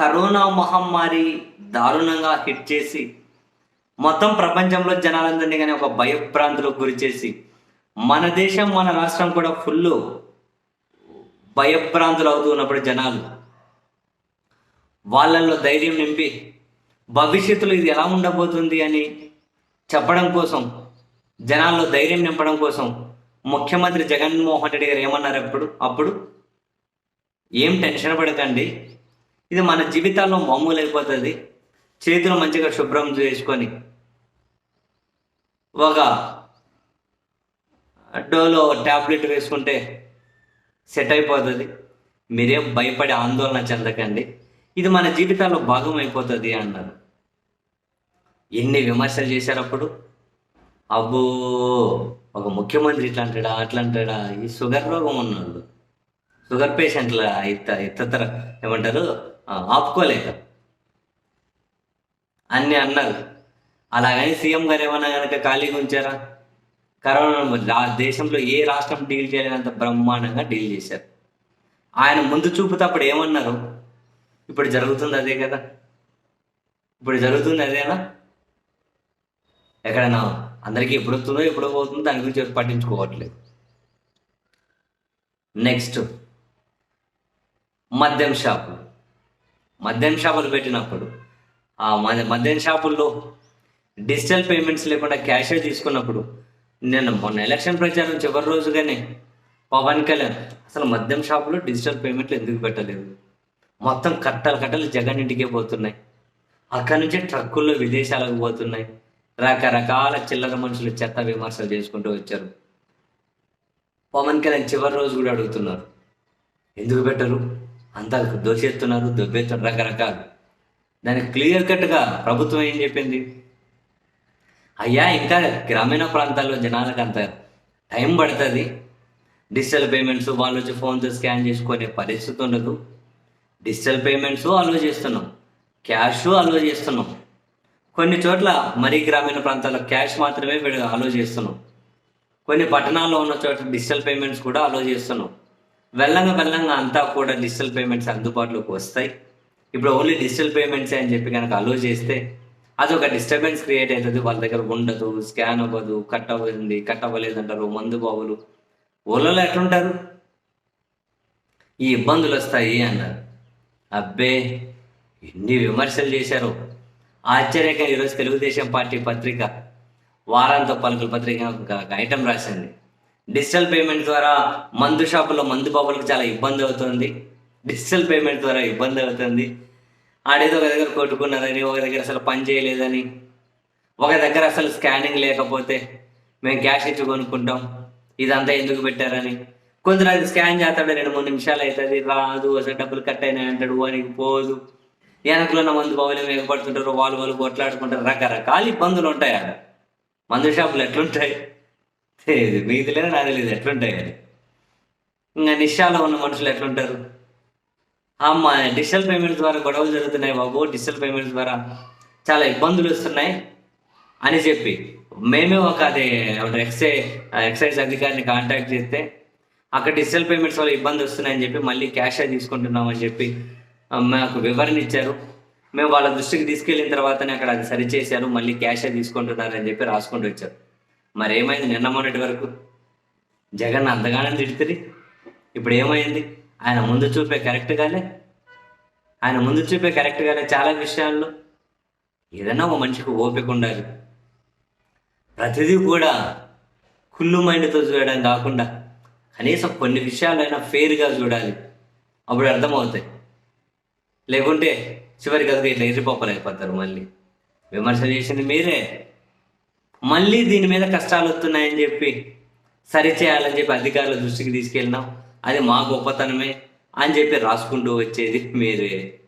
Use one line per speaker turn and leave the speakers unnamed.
Corona మహమ్మారి దారుణంగా hit చేసి మొత్తం ప్రపంచంలో జనాలందరినీ కానీ ఒక భయభ్రాంతులకు గురి చేసి మన దేశం మన రాష్ట్రం కూడా ఫుల్ భయభ్రాంతులు అవుతూ ఉన్నప్పుడు జనాలు వాళ్ళల్లో ధైర్యం నింపి భవిష్యత్తులో ఇది ఎలా ఉండబోతుంది అని చెప్పడం కోసం జనాల్లో ధైర్యం నింపడం కోసం ముఖ్యమంత్రి జగన్మోహన్ రెడ్డి గారు ఏమన్నారు అప్పుడు? అప్పుడు ఏం టెన్షన్ పడకండి. ఇది మన జీవితాల్లో మామూలు అయిపోతుంది చేతులు మంచిగా శుభ్రం చేసుకొని ఒక డోలో ట్యాబ్లెట్ వేసుకుంటే సెట్ అయిపోతుంది. మీరేం భయపడి ఆందోళన చెందకండి. ఇది మన జీవితాల్లో భాగం అయిపోతుంది అన్నారు. ఎన్ని విమర్శలు చేశారు అప్పుడు? అబ్బో ఒక ముఖ్యమంత్రి ఇట్లా అంటాడా అట్లా అంటాడా ఈ షుగర్ రోగం ఉన్నాడు షుగర్ పేషెంట్ల ఇత ఇతర ఏమంటారు? ఆపుకోలేదు అన్ని అన్నారు. అలాగని సీఎం గారు ఏమన్నా కనుక ఖాళీగా ఉంచారా? కరోనా దేశంలో ఏ రాష్ట్రం డీల్ చేయలేనంత బ్రహ్మాండంగా డీల్ చేశారు. ఆయన ముందు చూపుతో అప్పుడు ఏమన్నారు? ఇప్పుడు జరుగుతుంది అదే కదా. ఇప్పుడు జరుగుతుంది అదేనా? ఎక్కడైనా అందరికీ ఎప్పుడు వస్తుందో ఎప్పుడు పోతుందో దాని గురించి పట్టించుకోవట్లేదు. నెక్స్ట్. మద్యం షాపులు మద్యం షాపులు పెట్టినప్పుడు ఆ మద్యం షాపుల్లో డిజిటల్ పేమెంట్స్ లేకుండా క్యాషే తీసుకున్నప్పుడు నేను మొన్న ఎలక్షన్ ప్రచారం చివరి రోజుగానే పవన్ కళ్యాణ్ అసలు మద్యం షాపులో డిజిటల్ పేమెంట్లు ఎందుకు పెట్టలేదు? మొత్తం కట్టలు కట్టలు జగన్ ఇంటికే పోతున్నాయి. అక్కడి నుంచే ట్రక్కుల్లో విదేశాలకు పోతున్నాయి. రకరకాల చిల్లర మనుషులు చెత్త విమర్శలు చేసుకుంటూ వచ్చారు. పవన్ కళ్యాణ్ చివరి రోజు కూడా అడుగుతున్నారు ఎందుకు పెట్టరు? అంతా దోషెత్తున్నారు దొబ్బేస్తున్నారు రకరకాలు. దానికి క్లియర్ కట్గా ప్రభుత్వం ఏం చెప్పింది? అయ్యా ఇంకా గ్రామీణ ప్రాంతాల్లో జనాలకు అంత టైం పడుతుంది. డిజిటల్ పేమెంట్స్ వాళ్ళు వచ్చి ఫోన్తో స్కాన్ చేసుకునే పరిస్థితి ఉండదు. డిజిటల్ పేమెంట్స్ అలో చేస్తున్నాం. క్యాష్ అలో చేస్తున్నాం. కొన్ని చోట్ల మరీ గ్రామీణ ప్రాంతాల్లో క్యాష్ మాత్రమే వీడు అలో చేస్తున్నాం. కొన్ని పట్టణాల్లో ఉన్న చోట్ల డిజిటల్ పేమెంట్స్ కూడా అలో చేస్తున్నాం. వెళ్ళంగా వెళ్ళంగా అంతా కూడా డిజిటల్ పేమెంట్స్ అందుబాటులోకి వస్తాయి. ఇప్పుడు ఓన్లీ డిజిటల్ పేమెంట్స్ అని చెప్పి కనుక అలో చేస్తే అది ఒక డిస్టర్బెన్స్ క్రియేట్ అవుతుంది. వాళ్ళ దగ్గర ఉండదు స్కాన్ అవ్వదు కట్ అవ్వదు కట్ అవ్వలేదు అంటారు మందు బాబులు ఓలలో ఎట్లుంటారు? ఈ ఇబ్బందులు వస్తాయి అన్నారు. అబ్బే ఎన్ని విమర్శలు చేశారు. ఆశ్చర్యంగా ఈరోజు తెలుగుదేశం పార్టీ పత్రిక వారాంత పలుకుల పత్రిక ఒక ఐటమ్ రాసింది. డిజిటల్ పేమెంట్ ద్వారా మందు షాపులో మందు బాబులకు చాలా ఇబ్బంది అవుతుంది. డిజిటల్ పేమెంట్ ద్వారా ఇబ్బంది అవుతుంది. ఆడేదో ఒక దగ్గర కొట్టుకున్నారని ఒక దగ్గర అసలు పని చేయలేదని ఒక దగ్గర అసలు స్కానింగ్ లేకపోతే మేము క్యాష్ ఇచ్చి కొనుక్కుంటాం. ఇదంతా ఎందుకు పెట్టారని. కొందరు అది స్కాన్ చేస్తాడు రెండు మూడు నిమిషాలు అవుతుంది. రాదు అసలు డబ్బులు కట్ అయినాయి అంటాడు వానికి పోదు. వెనకలో ఉన్న మందు బాబులు ఎగపడుతుంటారు వాళ్ళు వాళ్ళు కొట్లాడుకుంటారు. రకరకాల ఇబ్బందులు ఉంటాయి అక్కడ. మందు షాపులు ఎట్లుంటాయి? తెలియదు మీకు తెలియదు? నాకు తెలియదు ఎట్లుంటాయి అని ఇంకా నిషాలో ఉన్న మనుషులు ఎట్లుంటారు? అమ్మ డిజిటల్ పేమెంట్ ద్వారా గొడవలు జరుగుతున్నాయి బాబు. డిజిటల్ పేమెంట్స్ ద్వారా చాలా ఇబ్బందులు వస్తున్నాయి అని చెప్పి మేమే ఒక అది ఎక్సైజ్ ఎక్సైజ్ అధికారిని కాంటాక్ట్ చేస్తే అక్కడ డిజిటల్ పేమెంట్స్ వల్ల ఇబ్బంది వస్తున్నాయని చెప్పి మళ్ళీ క్యాషే తీసుకుంటున్నామని చెప్పి మాకు వివరణ ఇచ్చారు. మేము వాళ్ళ దృష్టికి తీసుకెళ్ళిన తర్వాతనే అక్కడ అది సరిచేశారు. మళ్ళీ క్యాషే తీసుకుంటున్నారని చెప్పి రాసుకుంటూ వచ్చారు. మరి ఏమైంది నిన్న మొన్నటి వరకు? జగన్ అంతగానే తిడుతుంది ఇప్పుడు ఏమైంది ఆయన ముందు చూపే కరెక్ట్గానే ఆయన ముందు చూపే కరెక్ట్గానే చాలా విషయాల్లో? ఏదైనా ఒక మనిషికి ఓపిక ఉండాలి. ప్రతిదీ కూడా కుళ్ళు మైండ్తో చూడడం కాకుండా కనీసం కొన్ని విషయాలైనా ఫెయిర్గా చూడాలి. అప్పుడు అర్థమవుతాయి. లేకుంటే చివరికి అది ఇట్లా ఎర్రిపప్పలు మళ్ళీ. విమర్శ చేసింది మీరే. మళ్ళీ దీని మీద కష్టాలు వస్తున్నాయని చెప్పి సరి చేయాలని చెప్పి అధికారుల దృష్టికి తీసుకెళ్ళినాం. అది మా గొప్పతనమే అని చెప్పి రాసుకుంటూ వచ్చేది మీరే.